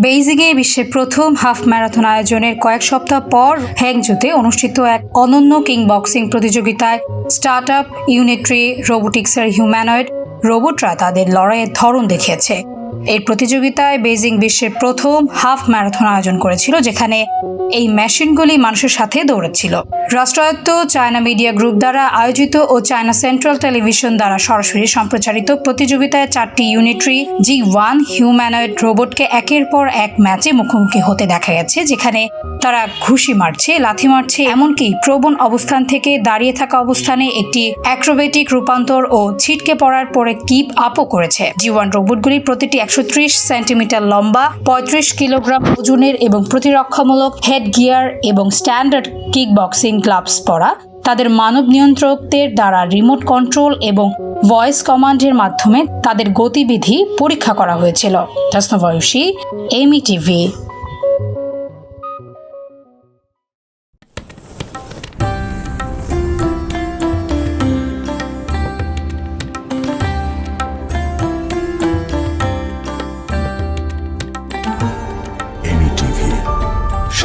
বেইজিংয়ে বিশ্বের প্রথম half marathon আয়োজনের কয়েক সপ্তাহ পর হ্যাংজোতে অনুষ্ঠিত এক অনন্য কিং বক্সিং প্রতিযোগিতায় স্টার্ট আপ ইউনিট্রি রোবোটিক্সের হিউম্যানয়েড রোবটরা তাদের লড়াইয়ের ধরন দেখিয়েছে। এই প্রতিযোগিতায় বেজিং বিশ্বের প্রথম হাফ ম্যারাথন আয়োজন করেছিল, যেখানে এই মেশিনগুলি মানুষের সাথে দৌড়াচ্ছিল। রাষ্ট্রায়ত্ত চায়না মিডিয়া গ্রুপ দ্বারা আয়োজিত ও চায়না সেন্ট্রাল টেলিভিশন দ্বারা সরাসরি সম্প্রচারিত প্রতিযোগিতায় চারটি ইউনিট্রি জি ওয়ান হিউম্যানয়েড রোবটকে একের পর এক ম্যাচে মুখোমুখি হতে দেখা গেছে, যেখানে তারা ঘুষি মারছে, লাথি মারছে, এমনকি প্রবণ অবস্থান থেকে দাঁড়িয়ে থাকা অবস্থানে একটি অ্যাক্রোবেটিক রূপান্তর ও ছিটকে পড়ার পরে কিপ আপও করেছে। জি ওয়ান রোবটগুলির প্রতিটি একশো ত্রিশ সেন্টিমিটার লম্বা, পঁয়ত্রিশ কিলোগ্রাম ওজনের এবং প্রতিরক্ষামূলক হেড গিয়ার এবং স্ট্যান্ডার্ড কিক বক্সিং গ্লাভস পরা। তাদের মানব নিয়ন্ত্রকদের দ্বারা রিমোট কন্ট্রোল এবং ভয়েস কমান্ডের মাধ্যমে তাদের গতিবিধি পরীক্ষা করা হয়েছিল। জাসনভয়সী এমি টিভি এমি টিভি